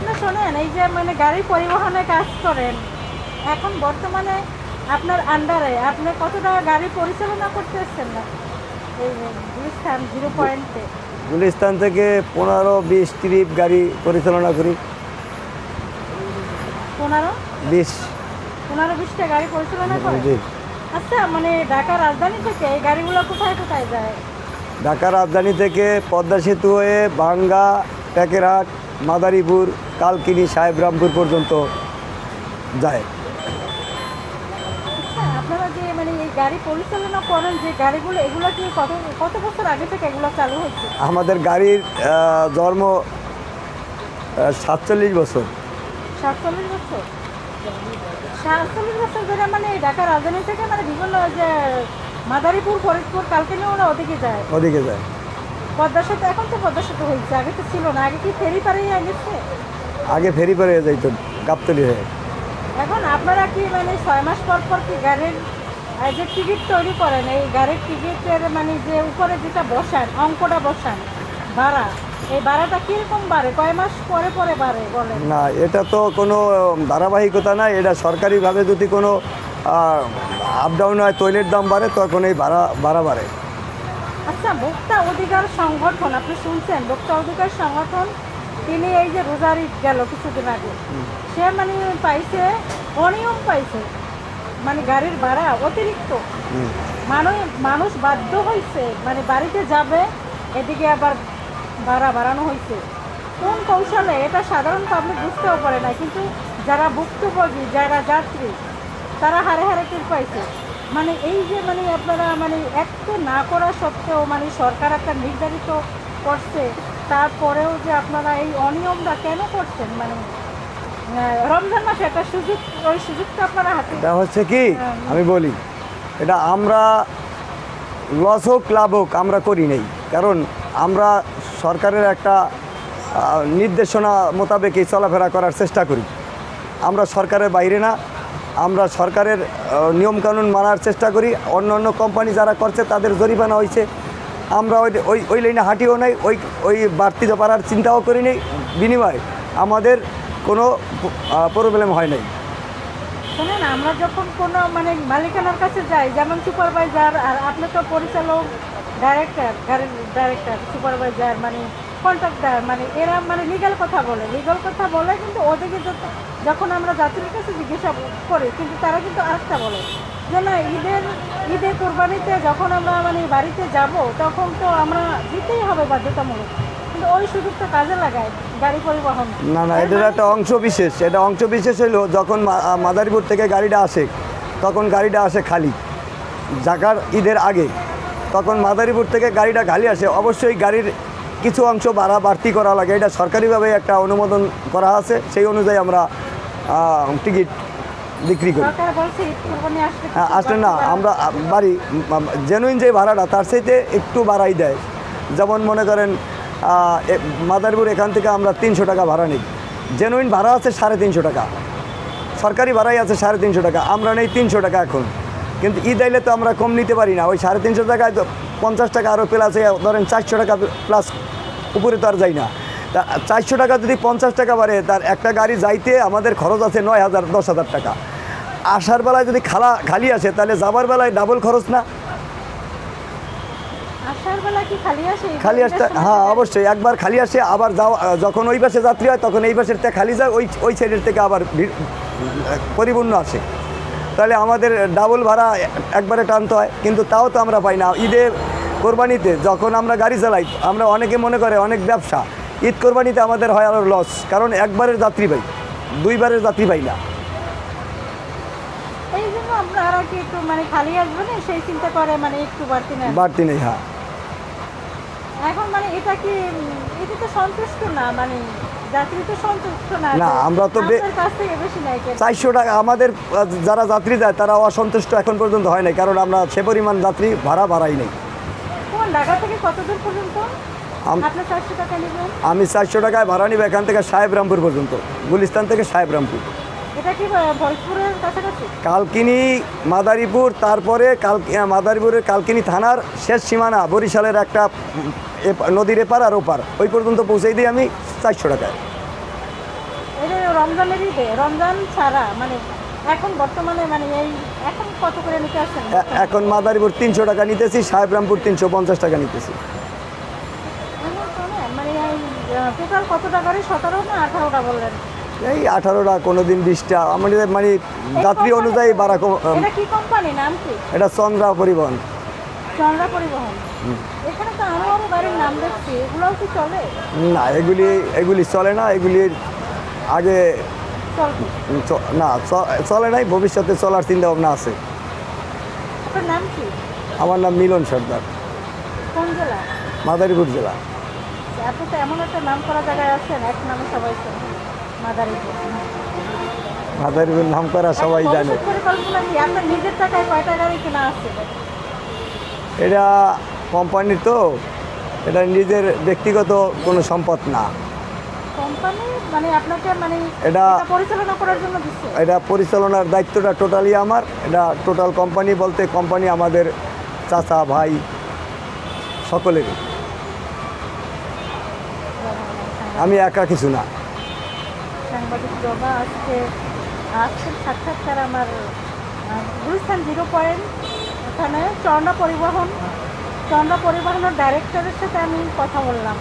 আপনি শোনেন এই যে মানে গাড়ি পরিবহনে কাজ করেন এখন বর্তমানে আপনার আন্ডারে আপনি কত টাকা গাড়ি পরিচালনা করতেছেন না? এই গুলিস্তান জিরো পয়েন্টে গুলিস্তান থেকে পনেরো বিশ ট্রিপ গাড়ি পরিচালনা করি। পনেরো? বিশ। পনেরো বিশটা গাড়ি পরিচালনা করেন? জি। আচ্ছা মানে ঢাকা রাজধানী থেকে এই গাড়িগুলো কোথায় কোথায় যায়? ঢাকা রাজধানী থেকে পদ্মা সেতু হয়ে বাঙ্গা প্যাকেরহাট মাদারীপুর কালকিনি সাহেবরামপুর পর্যন্ত যায়। আচ্ছা আপনারা যে মানে এই গাড়ি পরিচালনা করেন যে গাড়িগুলো এগুলো কি কত কত বছর আগে থেকে এগুলো চালু হয়েছে? আমাদের গাড়ির আহ, জন্ম সাতচল্লিশ বছর। সাতচল্লিশ বছর? সাতচল্লিশ বছর ধরে মানে এই ঢাকা রাজধানী থেকে মানে বিভিন্ন যে মাদারীপুর ফরিদপুর ওরা ওদিকে যায়। ওদিকে যায়। পদ্মা সেতু এখন তো পদ্মা সেতু হয়েছে আগে তো ছিল না আগে কি ফেরি পাড়িয়ে গেছে? আগে ফেরি পরে যাইতো গাবতলি হয়ে। এখন আপনারা কি মানে ছয় মাস পর পর কি গাড়ির যে টিকিট তৈরি করেন এই গাড়ির টিকিটের মানে যে উপরে যেটা বসান অঙ্কটা বসান ভাড়া এই ভাড়াটা কীরকম বাড়ে? কয় মাস পরে পরে বাড়ে বলেন? না এটা তো কোনো ধারাবাহিকতা না এটা সরকারিভাবে যদি কোনো আপ ডাউন হয় তৈলের দাম বাড়ে তখন এই ভাড়া ভাড়া বাড়ে। আচ্ছা ভোক্তা অধিকার সংগঠন আপনি শুনছেন? ভোক্তা অধিকার সংগঠন তিনি এই যে রোজারি গেল কিছুদিন আগে। সে মানে পাইছে অনিয়ম পাইছে মানে গাড়ির ভাড়া অতিরিক্ত। মানুষ মানুষ বাধ্য হয়েছে মানে বাড়িতে যাবে এদিকে আবার ভাড়া বাড়ানো হয়েছে কোন কৌশলে? এটা সাধারণ পাবলিক বুঝতেও পারে না কিন্তু যারা ভুক্তভোগী যারা যাত্রী তারা হারে হারে টের পাইছে। মানে এই যে মানে আপনারা মানে এত না করা সত্ত্বেও মানে সরকার একটা নির্ধারিত করছে তারপরেও যে আপনারা এই অনিয়মটা কেন করছেন? মানে রমজান মাসে একটা সুযোগ ওই সুযোগটা আপনারা হাতে এটা হচ্ছে কি? আমি বলি এটা আমরা লস হোক লাভ হোক আমরা করি নেই। কারণ আমরা সরকারের একটা নির্দেশনা মোতাবেক এই চলাফেরা করার চেষ্টা করি। আমরা সরকারের বাইরে না আমরা সরকারের নিয়মকানুন মানার চেষ্টা করি। অন্য অন্য কোম্পানি যারা করছে তাদের জরিমানা হয়েছে। আমরা ওই ওই ওই লাইনে হাঁটিও নাই, ওই ওই বাড়তিতে পারার চিন্তাও করি নেই। বিনিময় আমাদের কোনো প্রবলেম হয় নাই। শোনেন, আমরা যখন কোনো মানে মালিকানার কাছে যাই, যেমন সুপারভাইজার আর আপনি তো পরিচালক ডাইরেক্টর ডাইরেক্টর সুপারভাইজার মানে কন্ট্রাক্টর মানে এরা মানে লিগাল কথা বলে। লিগাল কথা বলে কিন্তু যত- যখন আমরা যাত্রীর কাছে জিজ্ঞাসা করি কিন্তু তারা কিন্তু আরেকটা বলে যে না ঈদের ঈদের কোরবানিতে যখন আমরা মানে বাড়িতে যাব তখন তো আমরা দিতেই হবে বাধ্যতামূলক। কিন্তু ওই সুযোগটা কাজে লাগায় গাড়ি পরিবহন। না না এটার একটা অংশ বিশেষ। এটা অংশ বিশেষ হলো যখন মাদারীপুর থেকে গাড়িটা আসে তখন গাড়িটা আসে খালি। জাকার ঈদের আগে। তখন মাদারীপুর থেকে গাড়িটা খালি আসে। অবশ্যই গাড়ির কিছু অংশ বাড়া বাড়তি করা লাগে। এটা সরকারিভাবে একটা অনুমোদন করা আছে। সেই অনুযায়ী আমরা টিকিট বিক্রি করি। হ্যাঁ, আসলে না আমরা বাড়ি জেনুইন যে ভাড়াটা তার চাইতে একটু বাড়াই দেয়। যেমন মনে করেন মাদারপুর এখান থেকে আমরা তিনশো টাকা ভাড়া নিই। জেনুইন ভাড়া আছে সাড়ে তিনশো টাকা। সরকারি ভাড়াই আছে সাড়ে তিনশো টাকা। আমরা নেই তিনশো টাকা এখন। কিন্তু ঈদ আইলে তো আমরা কম নিতে পারি না। ওই সাড়ে তিনশো টাকায় তো পঞ্চাশ টাকা আরও প্লাস ধরেন চারশো টাকা প্লাস উপরে তো আর যাই না। তা চারশো টাকা যদি পঞ্চাশ টাকা বাড়ে তার একটা গাড়ি যাইতে আমাদের খরচ আছে নয় হাজার দশ হাজার টাকা। আসার বেলায় যদি খালা খালি আসে তাহলে যাবার বেলায় ডাবল খরচ না? খালি আসতে হ্যাঁ অবশ্যই। একবার খালি আসে আবার যাওয়া যখন ওই পাশে যাত্রী হয় তখন এই পাশের থেকে খালি যায় ওই ওই সাইডের থেকে আবার পরিপূর্ণ আসে। তাহলে আমাদের ডাবল ভাড়া একবারে টানতে হয় কিন্তু তাও তো আমরা পাই না। ঈদে কোরবানিতে যখন আমরা গাড়ি চালাই আমরা অনেকে মনে করে অনেক ব্যবসা ঈদ কোরবানিতে আমাদের হয় আরও লস কারণ একবারের যাত্রী পাই দুইবারের যাত্রী পাই না। মানে না? মানে একটু বাড়তি নেই। হ্যাঁ। এখন মানে এটা কি এটা তো সন্তুষ্ট না মানে যাত্রী তো সন্তুষ্ট না আমরা তো? চারশো টাকা আমাদের যারা যাত্রী যায় তারা অসন্তুষ্ট এখন পর্যন্ত হয় নাই কারণ আমরা সে পরিমাণ যাত্রী ভাড়া বাড়াই নেই। আম- চারশো টাকায় ভাড়া নিব এখান থেকে সাহেবরামপুর পর্যন্ত গুলিস্তান থেকে ভরতপুরের কাছাকাছি? কালকিনি মাদারীপুর তারপরে কাল মাদারীপুরের কালকিনি থানার শেষ সীমানা বরিশালের একটা নদীর এপার আর ওপার। ওই পর্যন্ত পৌঁছে দিই আমি চারশো টাকায়। রমজানের ঈদে রমজান ছাড়া মানে এখন বর্তমানে মানে এই এখন কত করে নিতে আসছেন? এখন মাদারীপুর তিনশো টাকা নিতেছি সাহেবরামপুর তিনশো পঞ্চাশ টাকা নিতেছি। মানে এই টোটাল কত টাকারই? সতেরো না আঠারোটা বললেন? এই আঠারোটা কোনো দিন বিশটা আমাদের মানে যাত্রী অনুযায়ী কম- এটা কি কোম্পানি নাম কি? এটা চন্দ্রা পরিবহন। চন্দ্রা পরিবহন। না এগুলি এগুলি চলে না এগুলি আগে না চলে নাই ভবিষ্যতে চলার চিন্তা ভাবনা আছে নাম আমার নাম মিলন সর্দার। মাদারীপুর জেলা। আপনি তো এমন একটা নাম করা জায়গায় আছেন এক নামে সবাই মাদারীপুর। মাদারীপুর নাম করা সবাই জানে। ভবিষ্যৎ পরিকল্পনা কি? আপনার নিজের টাকায় কয়টা গাড়ি কেনা আছে? এটা কোম্পানির তো এটা নিজের ব্যক্তিগত কোনো সম্পদ না। কোম্পানি মানে মানে এটা- এটা পরিচালনা করার জন্য এটা পরিচালনার দায়িত্বটা টোটালি আমার এটা টোটাল কোম্পানি বলতে কোম্পানি আমাদের চাচা ভাই সকলেরই। আমি একা কিছু না। সাংবাদিক জবা আজকে আজকের সাক্ষাৎকার আমার গুলিস্তান জিরো পয়েন্ট ওখানে চন্দ্রা পরিবহন চন্দ্রা পরিবহনের ডাইরেক্টরের সাথে আমি কথা বললাম।